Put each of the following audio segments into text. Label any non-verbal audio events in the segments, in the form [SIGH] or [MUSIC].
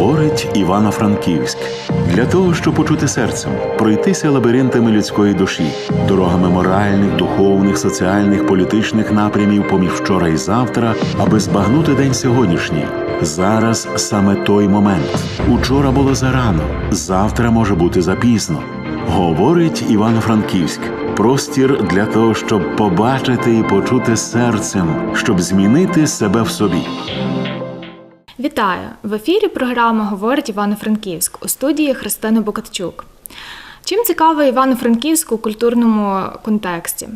Говорить Івано-Франківськ для того, щоб почути серцем, пройтися лабіринтами людської душі, дорогами моральних, духовних, соціальних, політичних напрямів поміж вчора і завтра, аби збагнути день сьогоднішній. Зараз саме той момент. Учора було зарано, завтра може бути запізно. Говорить Івано-Франківськ. Простір для того, щоб побачити і почути серцем, щоб змінити себе в собі. Вітаю! В ефірі програма Говорить Івано-Франківськ у студії Христина Бокатчук. Чим цікавий Івано-Франківськ у культурному контексті?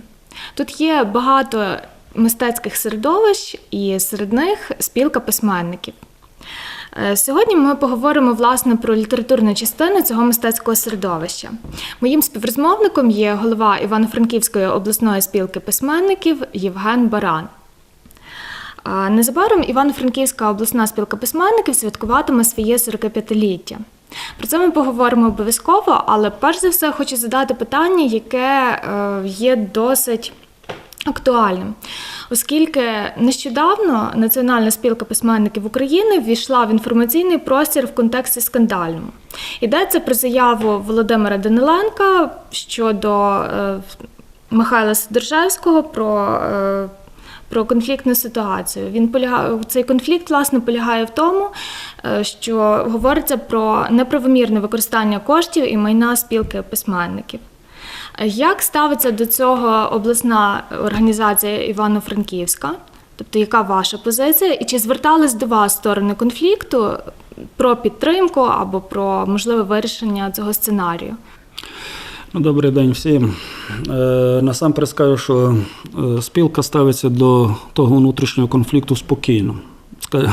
Тут є багато мистецьких середовищ, і серед них спілка письменників. Е, Сьогодні ми поговоримо власне про літературну частину цього мистецького середовища. Моїм співрозмовником є голова Івано-Франківської обласної спілки письменників Євген Баран. Незабаром Івано-Франківська обласна спілка письменників святкуватиме своє 45-ліття. Про це ми поговоримо обов'язково, але перш за все хочу задати питання, яке е, є досить актуальним, оскільки нещодавно Національна спілка письменників України ввійшла в інформаційний простір в контексті скандальному. Йдеться про заяву Володимира Даниленка щодо е, Михайла Сидоржевського про. Про конфліктну ситуацію. Він полягає цей конфлікт, власне, полягає в тому, е, що говориться про неправомірне використання коштів і майна спілки письменників. Як ставиться до цього обласна організація Івано-Франківська? Тобто, яка ваша позиція? І чи звертались до вас сторони конфлікту про підтримку або про можливе вирішення цього сценарію? Ну, добрий день всім. Е, насамперед скажу, що е, спілка ставиться до того внутрішнього конфлікту спокійно.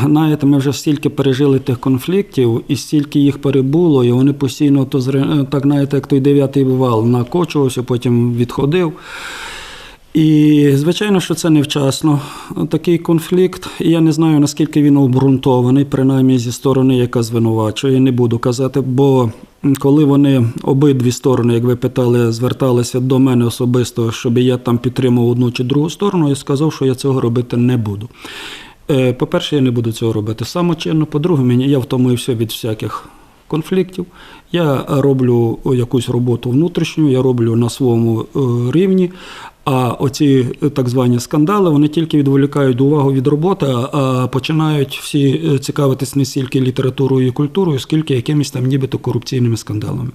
Знаєте, ми вже стільки пережили тих конфліктів, і стільки їх перебуло, і вони постійно то так, знаєте, як той дев'ятий бувал накочувався, потім відходив. І звичайно, що це невчасно. Такий конфлікт. І я не знаю, наскільки він обґрунтований, принаймні зі сторони, яка звинувачує. Не буду казати, бо коли вони обидві сторони, як ви питали, зверталися до мене особисто, щоб я там підтримав одну чи другу сторону, я сказав, що я цього робити не буду. Е, По-перше, я не буду цього робити самочинно. По-друге, мені я втомився від всяких конфліктів. Я роблю якусь роботу внутрішню, я роблю на своєму е, рівні. А оці е, так звані скандали вони тільки відволікають увагу від роботи, а- починають всі е, цікавитись не стільки літературою і культурою, скільки якимись там нібито корупційними скандалами.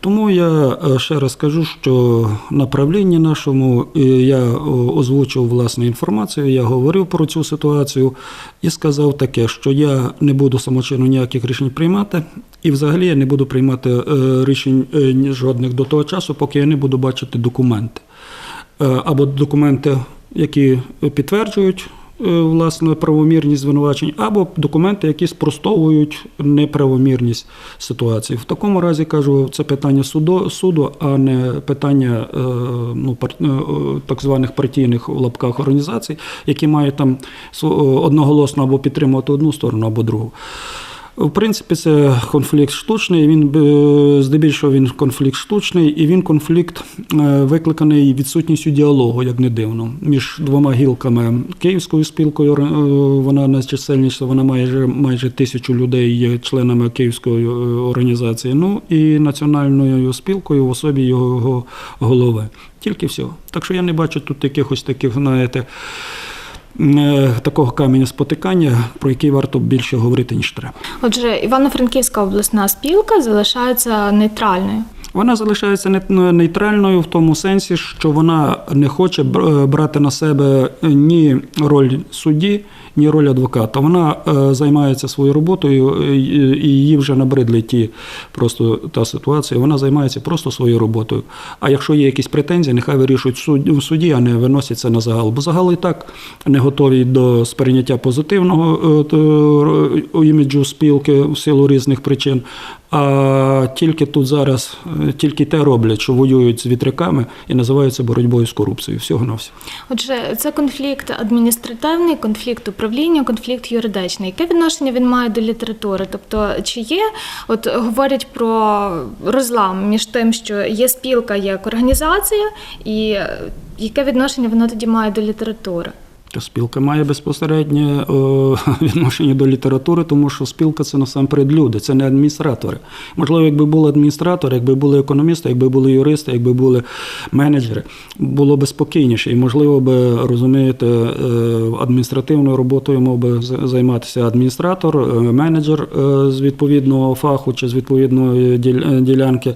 Тому я е, ще раз кажу, що на правлінні нашому я озвучив власне інформацію, я говорив про цю ситуацію і сказав таке, що я не буду самочинно ніяких рішень приймати, і взагалі я не буду приймати рішень жодних до того часу, поки я не буду бачити документи. Е, Або документи, які підтверджують е, власне правомірність звинувачень, або документи, які спростовують неправомірність ситуації. В такому разі кажу, це питання суду, суду а не питання е, ну, так званих партійних в лапках організацій, які мають там одноголосно або підтримувати одну сторону, або другу. В принципі, це конфлікт штучний. Він е, здебільшого він конфлікт штучний, і він конфлікт е, викликаний відсутністю діалогу, як не дивно, між двома гілками Київською спілкою. е, Вона найчисельніша, вона майже майже тисячу людей є членами Київської організації. Ну і національною спілкою в особі його голови. Тільки всього. Так що я не бачу тут якихось таких, знаєте. Е, Такого каменя спотикання, про який варто більше говорити, ніж треба. Отже, Івано-Франківська обласна спілка залишається нейтральною. Вона залишається нейтральною в тому сенсі, що вона не хоче бр- брати на себе ні роль судді, ні роль адвоката. Вона е, займається своєю роботою, е, і її вже набридли ті просто та ситуація. Вона займається просто своєю роботою. А якщо є якісь претензії, нехай вирішують в суді, а не виносять це на загал. Бо загал і так не готові до сприйняття позитивного е, іміджу спілки в силу різних причин. А тільки тут зараз е, тільки те роблять, що воюють з вітряками і називаються боротьбою з корупцією. Всього на все. Отже, це конфлікт адміністративний, конфлікт управління, конфлікт юридичний. Яке відношення він має до літератури? Тобто, чи є, от говорять про розлам між тим, що є спілка як організація, і яке відношення вона тоді має до літератури? Спілка має безпосереднє е, [LAUGHS] відношення до літератури, тому що спілка це насамперед люди, це не адміністратори. Можливо, якби були адміністратори, якби були економісти, якби були юристи, якби були менеджери, було б спокійніше. І можливо би розумієте, е, адміністративною роботою мав би займатися адміністратор, е, менеджер з відповідного фаху чи з відповідної ділянки.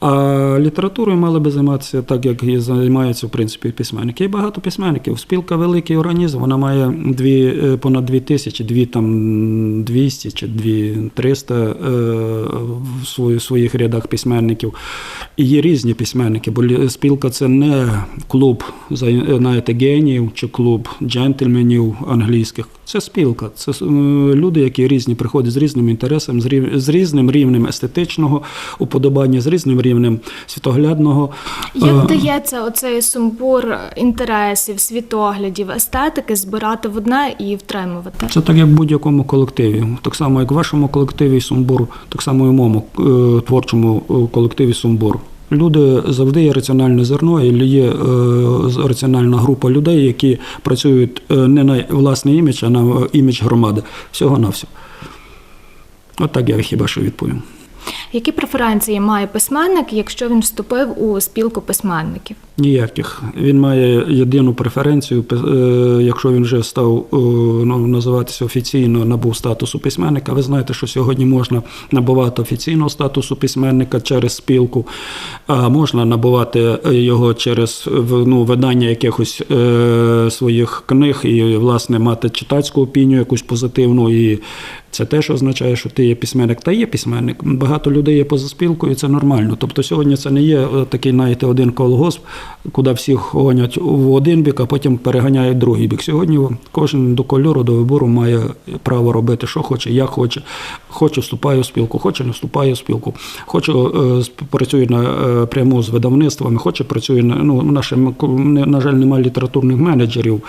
А літературою мали би займатися так, як і займаються в принципі письменники. І багато письменників. Спілка великий організм, вона має дві, е, понад дві тисячі, дві там 200 чи дві 300 е, в свої- своїх рядах письменників. І є різні письменники, бо спілка це не клуб зай- знаєте, геніїв чи клуб джентльменів англійських. Це спілка. Це е, люди, які різні приходять з різним інтересом, з різним рівнем естетичного уподобання, з різним рівнем світоглядного. Як Е, вдається оцей сумбур інтересів, світоглядів, естетики збирати в одне і втримувати? Це так, як в будь-якому колективі. Так само, як в вашому колективі Сумбур, так само і в моєму е, творчому е, колективі Сумбур. Люди завжди є раціональне зерно, і є раціональна група людей, які працюють не на власний імідж, а на імідж громади. Всього на все. От так я хіба що відповім. Які преференції має письменник, якщо він вступив у спілку письменників? Ніяких. Він має єдину преференцію, е, якщо він вже став е, ну, називатися офіційно, набув статусу письменника. Ви знаєте, що сьогодні можна набувати офіційного статусу письменника через спілку, а можна набувати його через ну, видання якихось е, своїх книг і, власне, мати читацьку опінію, якусь позитивну. І це теж означає, що ти є письменник. Та є письменник. Багато людей є поза спілкою, це нормально. Тобто сьогодні це не є е, такий, знаєте, один колгосп, куди всіх гонять в один бік, а потім переганяють другий бік. Сьогодні кожен до кольору, до вибору має право робити, що хоче, як хоче. Хоче, вступає в спілку, хоче, не вступає в спілку. Хоче, е, сп- на е, пряму з видавництвами, хоче, працює на ну, наші, на жаль, немає літературних менеджерів.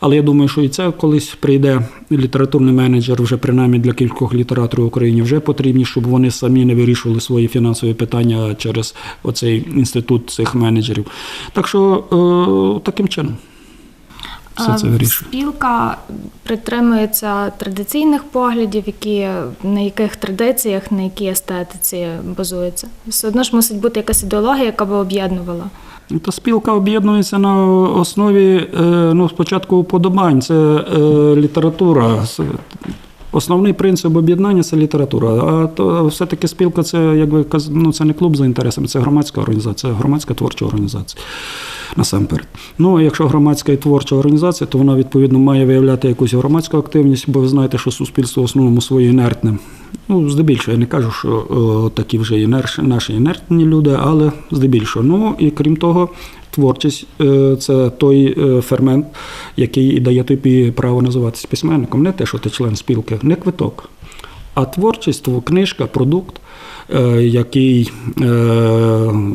Але я думаю, що і це колись прийде літературний менеджер, вже принаймні для кількох літераторів в Україні вже потрібні, щоб вони самі не вирішували свої фінансові питання через оцей інститут цих менеджерів. Так що е, таким чином. Все це Спілка притримується традиційних поглядів, які на яких традиціях, на якій естетиці базується. Все одно ж мусить бути якась ідеологія, яка би об'єднувала. Ну, Та спілка об'єднується на основі е, ну, спочатку уподобань. Це е, література. Основний принцип об'єднання це література. А то все-таки спілка це якби каз- ну, це не клуб за інтересами, це громадська організація, громадська творча організація. Насамперед. Ну, а якщо громадська і творча організація, то вона відповідно має виявляти якусь громадську активність, бо ви знаєте, що суспільство в основному своє інертне. Ну, здебільшого, я не кажу, що о, такі вже інерш, наші інертні люди, але здебільшого. Ну і крім того, творчість е, це той е, фермент, який дає тобі право називатися письменником. Не те, що ти член спілки, не квиток. А творчість, тво- книжка, продукт, е, який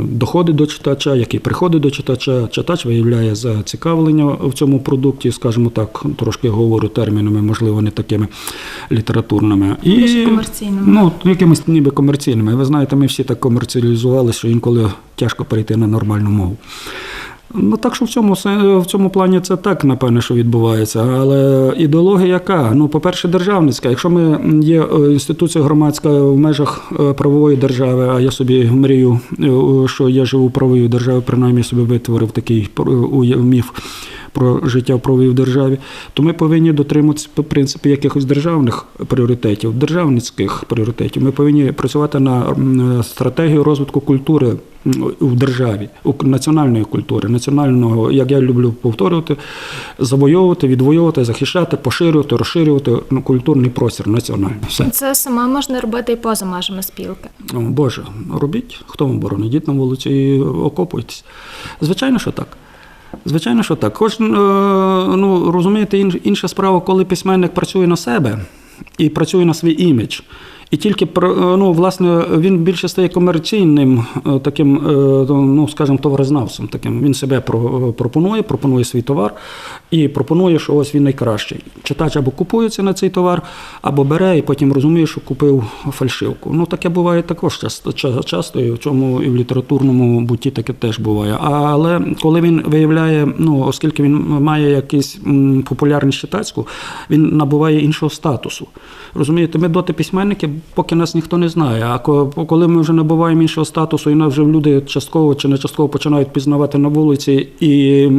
доходить до читача, який приходить до читача, читач виявляє зацікавлення в цьому продукті, скажімо так, трошки говорю термінами, можливо, не такими літературними. Більш комерційними. Ну, якимись ніби комерційними. Ви знаєте, ми всі так комерціалізували, що інколи тяжко перейти на нормальну мову. Ну так що в цьому в цьому плані це так, напевне, що відбувається. Але ідеологія яка? Ну, по-перше, державницька. Якщо ми є е, інституція громадська в межах е, правової держави, а я собі мрію, е, що я живу в правовій державі, принаймні собі витворив такий міф про життя в правовій державі, то ми повинні дотримуватися в принципі якихось державних пріоритетів, державницьких пріоритетів. Ми повинні працювати на стратегію розвитку культури в державі, у національної культури, національного, як я люблю повторювати, завойовувати, відвоювати, захищати, поширювати, розширювати ну, культурний простір національний. Все. Це саме можна робити і поза межами спілки. Боже, робіть, хто вам боронить, йдіть на вулицю і окопуйтесь. Звичайно, що так. Звичайно, що так. Хоч, е, ну, розумієте, інша справа, коли письменник працює на себе і працює на свій імідж. І тільки е, ну, власне він більше стає комерційним е, таким, е, ну скажімо, товарознавцем. Таким він себе пропонує, пропонує свій товар і пропонує, що ось він найкращий. Читач або купується на цей товар, або бере і потім розуміє, що купив фальшивку. Ну таке буває також часто, часто і в чому і в літературному бутті таке теж буває. Але коли він виявляє, ну оскільки він має якусь м, популярність читацьку, він набуває іншого статусу. Розумієте, ми доти письменники, поки нас ніхто не знає. А коли ми вже набуваємо іншого статусу, і нас вже люди частково чи не частково починають пізнавати на вулиці, і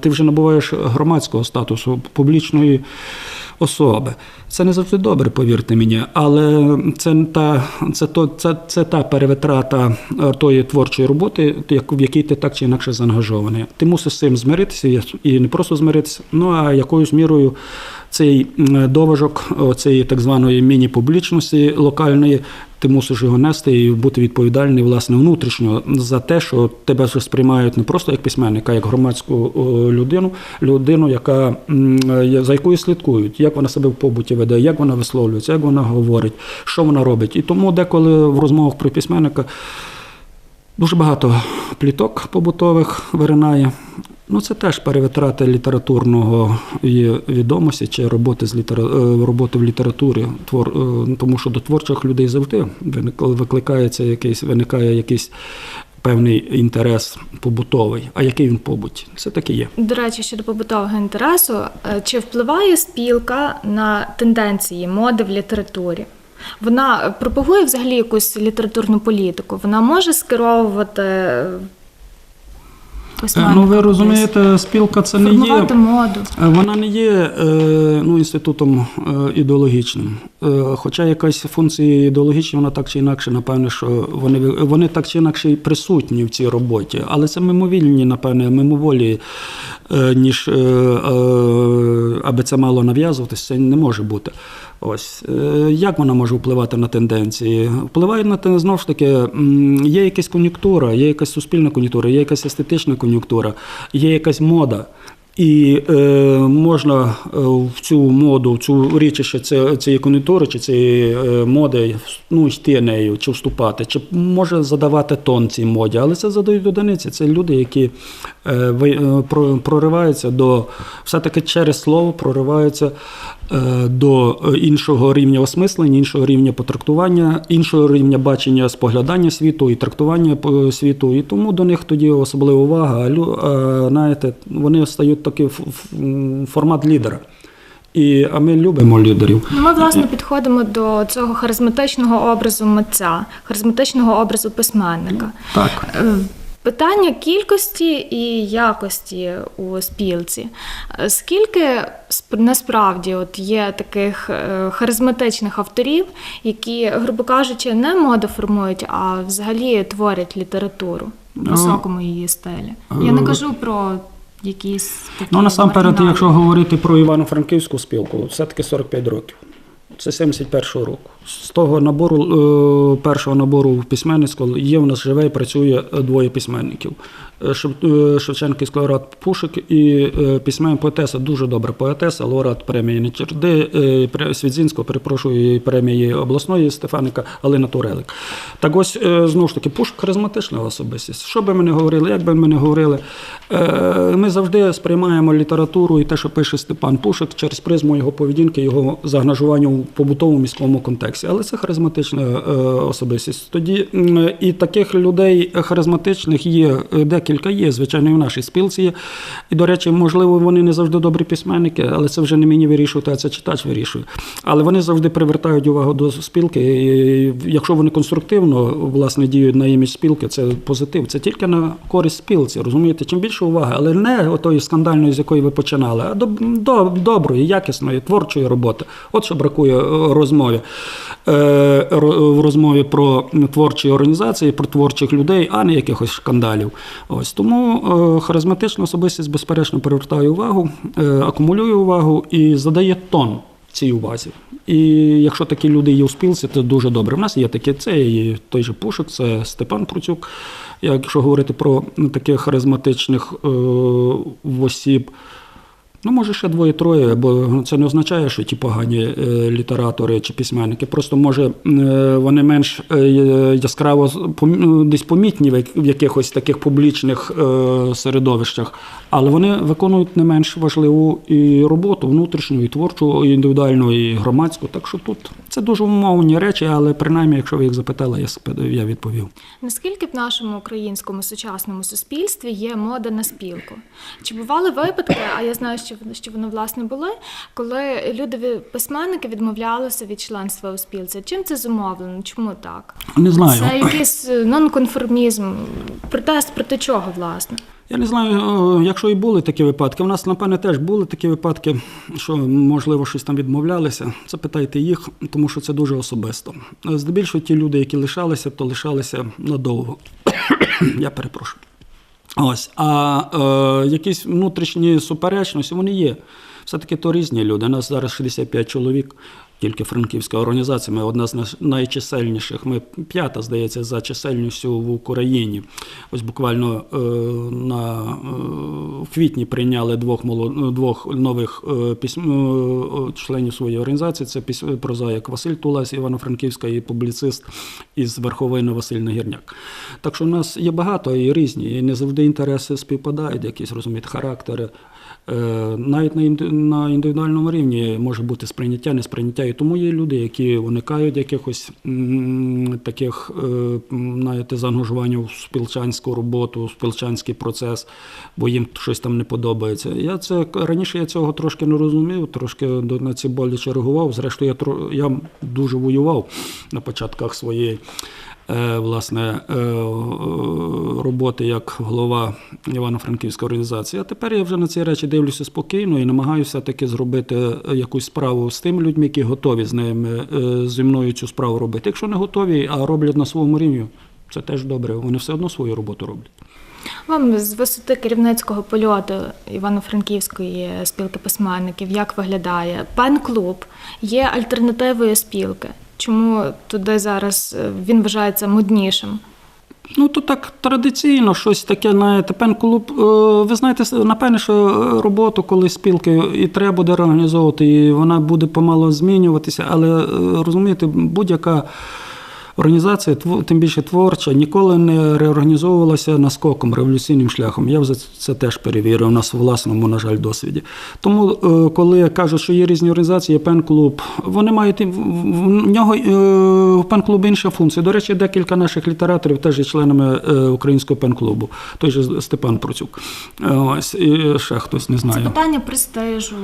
ти вже набуваєш громадського статусу, публічної особи. Це не завжди добре, повірте мені, але це та це то це, це та перевитрата тої творчої роботи, в якій ти так чи інакше заангажований. Ти мусиш з цим змиритися і не просто змиритися, ну а якоюсь мірою цей доважок цієї так званої міні-публічності локальної. Ти мусиш його нести і бути відповідальний власне внутрішньо за те, що тебе сприймають не просто як письменника, а як громадську людину, людину, яка за якою слідкують, як вона себе в побуті веде, як вона висловлюється, як вона говорить, що вона робить. І тому деколи в розмовах про письменника дуже багато пліток побутових виринає. Ну, це теж перевитрата літературного відомості чи роботи з літера... е, роботи в літературі, твор... е, тому що до творчих людей завжди викликається якийсь, виникає якийсь певний інтерес побутовий. А який він побут? Це таки є. До речі, щодо побутового інтересу, е, чи впливає спілка на тенденції моди в літературі? Вона пропагує взагалі якусь літературну політику. Вона може скеровувати письменника Ну, ви розумієте, спілка це не є. моду. Е, Вона не є е, ну, інститутом е, ідеологічним. Хоча якась функція ідеологічна, вона так чи інакше, напевне, що вони, вони так чи інакше присутні в цій роботі. Але це мимовільні, напевне, мимоволі, ніж аби це мало нав'язуватися, це не може бути. Ось Е, як вона може впливати на тенденції? Впливає на те, знову ж таки, є якась кон'юнктура, є якась суспільна кон'юнктура, є якась естетична кон'юнктура, є якась мода. І е, можна е, в цю моду, в цю річище ці- цієї кон'юнктури чи цієї е, моди ну, йти нею, чи вступати, чи може задавати тон цій моді, але це задають одиниці. Це люди, які прориваються до все-таки через слово прориваються е, до е, іншого рівня осмислення, іншого рівня потрактування, іншого рівня бачення споглядання світу і трактування світу. І тому до них тоді особлива увага. А знаєте, вони стають такий формат лідера. І, а ми любимо лідерів. Ну, Ми власне підходимо до цього харизматичного образу митця, харизматичного образу письменника. Так. Е, Питання кількості і якості у спілці. Е, Скільки сп- насправді от є таких е, харизматичних авторів, які, грубо кажучи, не моду формують, а взагалі творять літературу в Ну, високому її стилі? Я не кажу про якісь такі Ну, насамперед, маргінальні. якщо говорити про Івано-Франківську спілку, все-таки 45 років. Це 71-го року. З того набору, е, першого набору письменництва є в нас живе і працює е, двоє письменників. Е, е, Шевченківський лауреат Пушик і е, письмен поетеса, дуже добра поетеса, лауреат премії Нечерди, Свідзінського, перепрошую, премії обласної Стефаника Алина Турелик. Так ось, знову ж таки, Пушик харизматична особистість. Що би ми не говорили, як би ми не говорили, ми завжди сприймаємо літературу і те, що пише Степан Пушик, через призму його поведінки, його заангажування у побутовому міському контексті. Але це харизматична особистість. Тоді і таких людей харизматичних є е, декілька є, звичайно, і в нашій спілці є. І, до речі, можливо, вони не завжди добрі письменники, але це вже не мені вирішувати, а це читач вирішує. Але вони завжди привертають увагу до спілки. І якщо вони конструктивно власне діють на імідж спілки, це позитив. Це тільки на користь спілці. Розумієте, чим більше уваги, але не отої скандальної, з якої ви починали, а до, до доброї, якісної, творчої роботи. От що бракує е, розмові. Е, в розмові про творчі організації, про творчих людей, а не якихось шкандалів. Ось тому е, харизматична особистість, безперечно, привертає увагу, е, акумулює увагу і задає тон цій увазі. І якщо такі люди є у спілці, то дуже добре. У нас є такі, це і той же Пушик, це Степан Пруцюк. Якщо говорити про таких харизматичних е, осіб, Ну, може, ще двоє-троє, бо це не означає, що ті погані е, літератори чи письменники. Просто може е, вони менш е, яскраво з- десь помітні в якихось таких публічних середовищах, але вони виконують не менш важливу і роботу внутрішню, і творчу, і індивідуальну, і громадську. Так що тут це дуже умовні речі, але принаймні, якщо ви їх запитали, я відповів. Наскільки в нашому українському сучасному суспільстві є мода на спілку? Чи бували випадки, а я знаю, що, що вони власне були, коли люди письменники відмовлялися від членства у спілці? Чим це зумовлено? Чому так? Не знаю. Це якийсь е, нонконформізм, протест проти чого, власне? Я не знаю, е, якщо і були такі випадки. У нас, напевне, теж були такі випадки, що, можливо, щось там відмовлялися. Це питайте їх, тому що це дуже особисто. Е, Здебільшого ті люди, які лишалися, то лишалися надовго. [COUGHS] Я перепрошую. Ось, а е, якісь внутрішні суперечності вони є. Все-таки то різні люди. У нас зараз 65 чоловік, тільки франківська організація. Ми одна з найчисельніших. Ми п'ята, здається, за чисельністю в Україні. Ось буквально е, на е, в квітні прийняли двох молод... двох нових е, письм... е, членів своєї організації. Це піс... прозаїк Василь Тулась, Івано-Франківська і публіцист із Верховини Василь Нагірняк. Так що в нас є багато і різні, і не завжди інтереси співпадають, якісь розумієте, характери. Е, Навіть на інди- на індивідуальному рівні може бути сприйняття, несприйняття. І тому є люди, які уникають якихось таких е, знаєте, заангажування в спілчанську роботу, в спілчанський процес, бо їм щось там не подобається. Я це раніше я цього трошки не розумів, трошки на ці боляче реагував. Зрештою, я, я дуже воював на початках своєї. Е, Власне, е, роботи як голова Івано-Франківської організації. А тепер я вже на ці речі дивлюся спокійно і намагаюся таки зробити якусь справу з тими людьми, які готові з ними е, зі мною цю справу робити. Якщо не готові, а роблять на своєму рівні, це теж добре. Вони все одно свою роботу роблять. Вам з висоти керівницького польоту Івано-Франківської спілки письменників як виглядає? Пен-клуб є альтернативою спілки. Чому туди зараз е, він вважається моднішим? Ну, то так традиційно, щось таке, знаєте, пен-клуб. е, Ви знаєте, напевне, що роботу, коли спілки і треба буде реорганізовувати, і вона буде помало змінюватися, але е, розумієте, будь-яка. Організація, тим більше творча, ніколи не реорганізовувалася наскоком, революційним шляхом. Я вже це теж перевірив на своєму власному, на жаль, досвіді. Тому, е, коли кажуть, що є різні організації, є пен-клуб, вони мають в- нього е, в пен-клубу інша функція. До речі, декілька наших літераторів теж є членами е, українського пен-клубу. Той же Степан Процюк. Ось і ще хтось не Це питання престижу,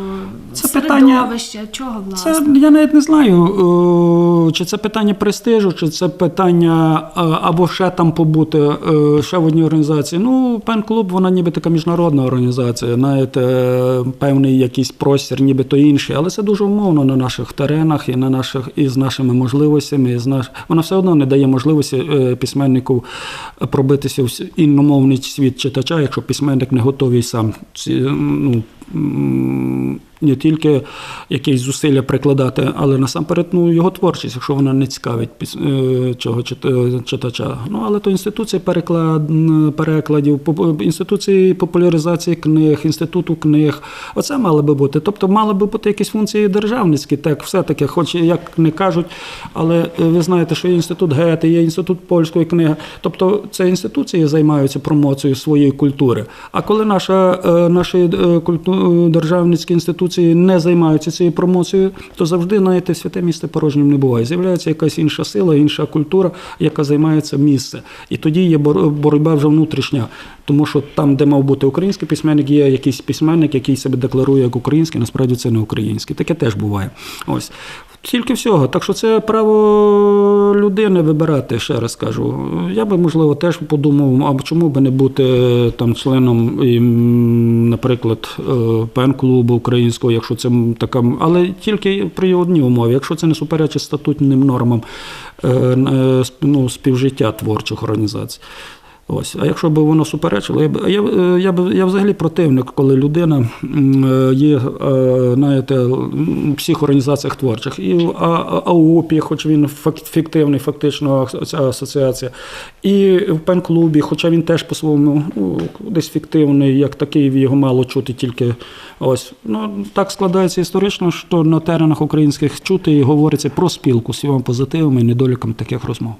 Це середовища, чого власне? Це я навіть не знаю, чи це питання престижу, чи це питання е, або ще там побути, е, ще в одній організації. Ну, пен-клуб, вона ніби така міжнародна організація, е, певний якийсь простір, ніби то інший, але це дуже умовно на наших теренах і на наших і з нашими можливостями. І з наш... Вона все одно не дає можливості е, письменнику пробитися в іномовний світ читача, якщо письменник не готовий сам ну, не тільки якісь зусилля прикладати, але насамперед ну, його творчість, якщо вона не цікавить е, цього е, читача. Ну, але то інституції переклад, перекладів, інституції популяризації книг, інституту книг. Оце мало би бути. Тобто мали би бути якісь функції державницькі, так все-таки, хоч як не кажуть, але е, ви знаєте, що є інститут Гети, є інститут польської книги. Тобто це інституції займаються промоцією своєї культури. А коли наша, е, наші е, культу, державницькі інституції не займаються цією промоцією, то завжди, знаєте, святе місце порожнім не буває. З'являється якась інша сила, інша культура, яка займається місце. І тоді є бор- боротьба вже внутрішня. Тому що там, де мав бути український письменник, є якийсь письменник, який себе декларує як український, насправді це не український. Таке теж буває. Ось. Тільки всього. Так що це право людини вибирати, ще раз кажу. Я би, можливо, теж подумав, а чому би не бути е, там членом, наприклад, е, пен-клубу українського, якщо це така, але тільки при одній умові, якщо це не суперечить статутним нормам е, ну, співжиття творчих організацій. Ось, а якщо б воно суперечило, я б я, б- я б я взагалі противник, коли людина е, є, е, знаєте, в всіх організаціях творчих. І в АОПі, хоч він фіктивний, фактично ця асоціація, і в пен-клубі, хоча він теж по-своєму ну, десь фіктивний, як такий, його мало чути тільки. Ось ну так складається історично, що на теренах українських чути і говориться про спілку з його позитивами і недоліками таких розмов.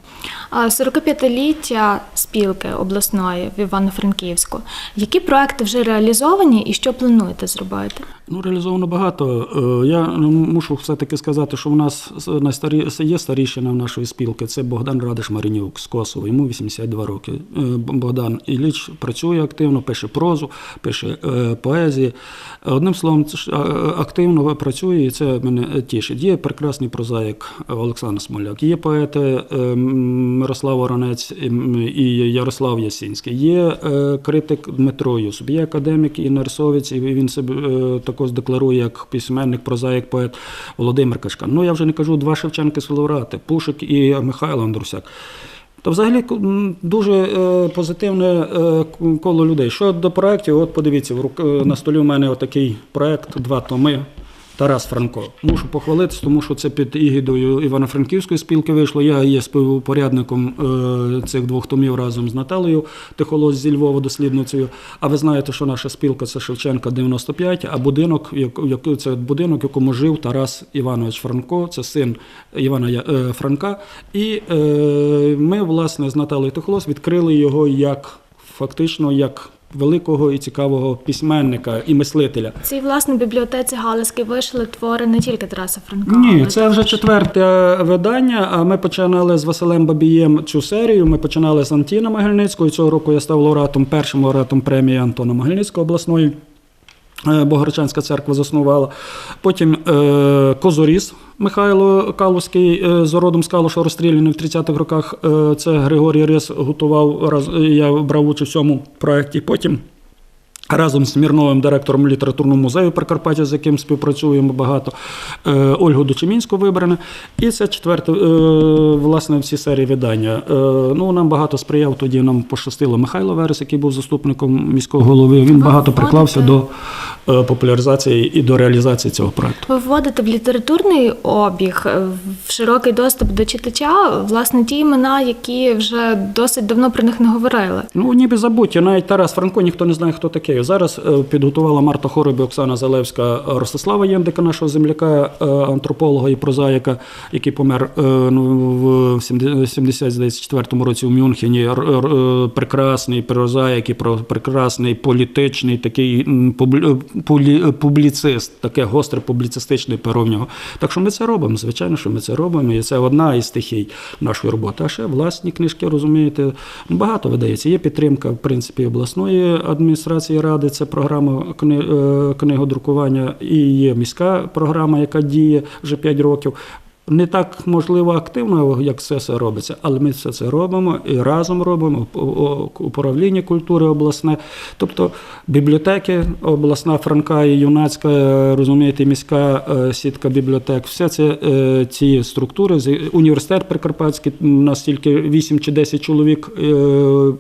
А 45-ліття спілки обласної в Івано-Франківську. Які проекти вже реалізовані і що плануєте зробити? Ну, реалізовано багато. Е, Я ну, мушу все-таки сказати, що в нас найстарі... є старішина в нашої спілки. Це Богдан Радиш Маринюк з Косово. Йому 82 роки. Е, Богдан Ілліч працює активно, пише прозу, пише е, поезії. Одним словом, активно працює, і це мене тішить. Є прекрасний прозаїк Олександр Смоляк, є поети е, Мирослав Воронець і Ярослав Ясінський, є е, критик Дмитро Юсуп, є академік і Нарсовець, і він себе е, також декларує як письменник, прозаїк, поет Володимир Кашкан. Ну я вже не кажу два Шевченки лауреати Пушик і Михайло Андрусяк. Та взагалі дуже е, позитивне е, коло людей. Що до проєктів, от подивіться, в рук- е, на столі у мене отакий проєкт, два томи. Тарас Франко. Мушу похвалитися, тому що це під ігідою Івано-Франківської спілки вийшло. Я є співпорядником е, цих двох томів разом з Наталею Тихолос зі Львова, дослідницею. А ви знаєте, що наша спілка це Шевченка 95, а будинок, як, це будинок, в якому жив Тарас Іванович Франко, це син Івана е, Франка. І е, ми, власне, з Наталею Тихолос відкрили його як фактично як великого і цікавого письменника і мислителя. Цій власне бібліотеці Галицьки вийшли твори не тільки Тараса Франка. Ні, це вже четверте видання. А ми починали з Василем Бабієм цю серію. Ми починали з Антіна Могильницького. І Цього року я став лауреатом, першим лауреатом премії Антона Могильницького обласної. Е, Богородчанська церква заснувала. Потім е, Козоріс Михайло Калуський е, з родом з Калуша розстріляний в 30-х роках. Це Григорій Рис готував. Я брав участь в цьому проєкті. Потім Разом з Смірновим директором літературного музею Прикарпаття, з яким співпрацюємо багато, е, Ольгу Дочемінську вибране. І це четверте, е, власне, всі серії видання. Е, Ну, нам багато сприяв тоді, нам пощастило Михайло Верес, який був заступником міського голови. Він багато вводите- приклався до популяризації і до реалізації цього проекту. Ви вводите в літературний обіг, в широкий доступ до читача, власне, ті імена, які вже досить давно про них не говорили. Ну, ніби забуті. Навіть Тарас Франко ніхто не знає, хто такий. Зараз е, підготувала Марта Хороб і Оксана Залевська Ростислава Єндика, нашого земляка, е, антрополога і прозаїка, який помер е, ну, в 74-му році в Мюнхені. Прекрасний прозаїк і прекрасний політичний такий публіцист, таке гостре публіцистичне перо в нього. Так що ми це робимо. Звичайно, що ми це робимо, і це одна із стихій нашої роботи. А ще власні книжки, розумієте, багато видається. Є підтримка, в принципі, обласної адміністрації ради, це програма е, книгодрукування, і є міська програма, яка діє вже 5 років. Не так можливо активно, як все це робиться, але ми все це робимо і разом робимо управління культури обласне, тобто бібліотеки, обласна Франка і юнацька, е, розумієте, міська е, сітка бібліотек, все це е, ці структури, університет Прикарпатський, у нас тільки 8 чи 10 чоловік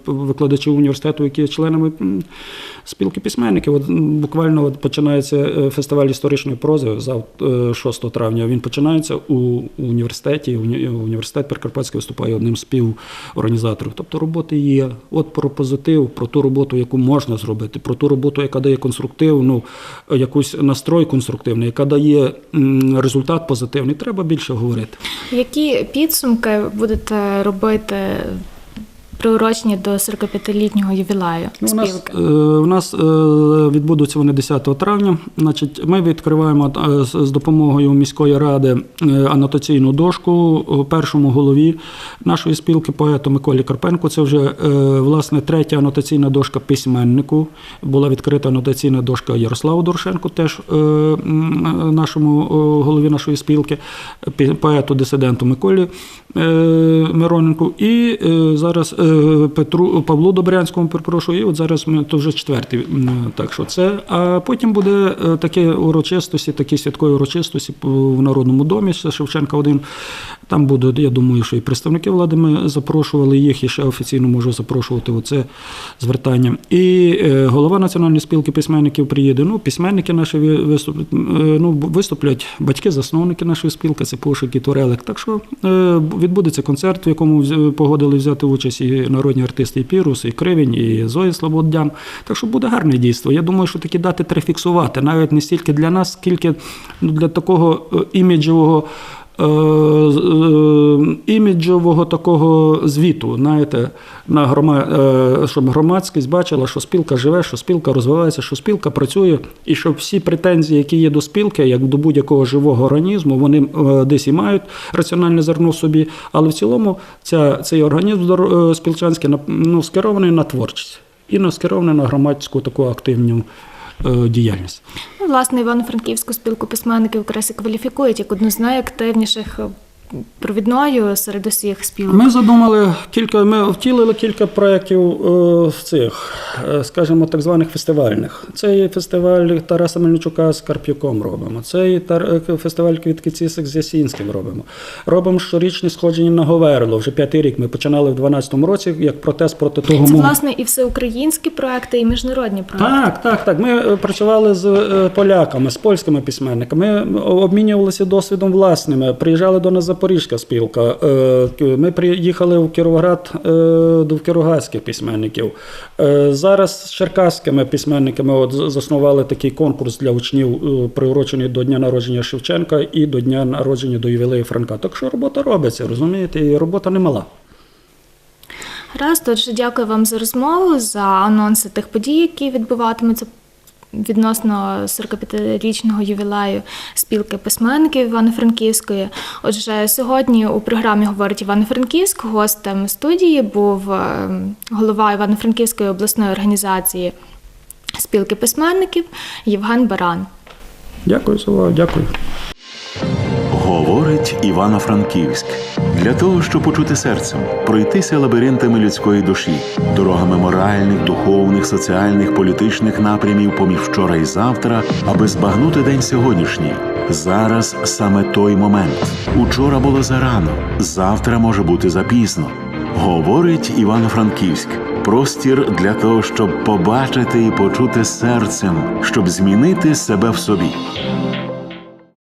викладачів університету, які є членами спілки письменників. От, буквально от починається фестиваль історичної прози е, 6 травня. Він починається у університеті. Уні- Університет Прикарпатський виступає одним з співорганізаторів. Тобто роботи є. От про позитив, про ту роботу, яку можна зробити, про ту роботу, яка дає конструктивну, якусь настрой конструктивний, яка дає результат позитивний. Треба більше говорити. Які підсумки будете робити приурочені до 45-літнього ювілею Ну, у нас, спілки? е, у нас е, відбудуться вони 10 травня. Значить, ми відкриваємо е, з допомогою міської ради анотаційну дошку першому голові нашої спілки поету Миколі Карпенку. Це вже власне третя анотаційна дошка письменнику. Була відкрита анотаційна дошка Ярославу Дорошенку, теж нашому голові нашої спілки, пі- поету дисиденту Миколі Мироненку. І зараз Петру Павлу Добрянському, перепрошую, і от зараз ми то вже четвертий. Так що це. А потім буде е, таке урочистості, такі святкові урочистості в Народному домі ще Шевченка 1. Там будуть, я думаю, що і представники влади ми запрошували їх, і ще офіційно можу запрошувати оце звертання. І е, голова Національної спілки письменників приїде. Ну, письменники наші виступлять, е, ну, виступлять батьки-засновники нашої спілки, це Пошик і Турелик. Так що відбудеться концерт, в якому погодили взяти участь і народні артисти, і Пірус, і Кривень, і Зоя Слободян. Так що буде гарне дійство. Я думаю, що такі дати треба фіксувати, навіть не стільки для нас, скільки ну, для такого е, іміджового. Е, е, Іміджового такого звіту, знаєте, на грома, е, щоб громадськість бачила, що спілка живе, що спілка розвивається, що спілка працює, і щоб всі претензії, які є до спілки, як до будь-якого живого організму, вони десь і мають раціональне зерно собі. Але в цілому ця, цей організм спілчанський ну, скерований на творчість і на скерований на громадську таку активну діяльність. Ну, власне, Івано-Франківську спілку письменників якраз кваліфікують як одну з найактивніших е, провідною серед усіх спілок. Ми задумали кілька, ми втілили кілька проєктів е, в цих, е, скажімо, так званих фестивальних. Це фестиваль Тараса Мельничука з Карп'юком робимо. Це і е, фестиваль Квітки Цісик з Ясінським робимо. Робимо щорічні сходження на Говерло. Вже п'ятий рік ми починали в 12-му році як протест проти того Це власне і всеукраїнські проекти, і міжнародні проекти. Так, так, так. Ми працювали з поляками, з польськими письменниками. Ми обмінювалися досвідом власним. Приїжджали до нас Запорізька спілка. Е, Ми приїхали в Кіровоград е, до кіровоградських письменників. Е, Зараз з черкаськими письменниками от заснували такий конкурс для учнів, приурочений до дня народження Шевченка і до дня народження до ювілею Франка. Так що робота робиться, розумієте, і робота немала. Гаразд, отже, дякую вам за розмову, за анонси тих подій, які відбуватимуться відносно 45-річного ювілею спілки письменників Івано-Франківської. Отже, сьогодні у програмі говорить Івано-Франківськ. Гостем студії був е, голова Івано-Франківської обласної організації спілки письменників Євген Баран. Дякую увагу, дякую. Говорить Івано-Франківськ для того, щоб почути серцем, пройтися лабіринтами людської душі, дорогами моральних, духовних, соціальних, політичних напрямів поміж вчора і завтра, аби збагнути день сьогоднішній. Зараз саме той момент. Учора було зарано, завтра може бути запізно. Говорить Івано-Франківськ. Простір для того, щоб побачити і почути серцем, щоб змінити себе в собі.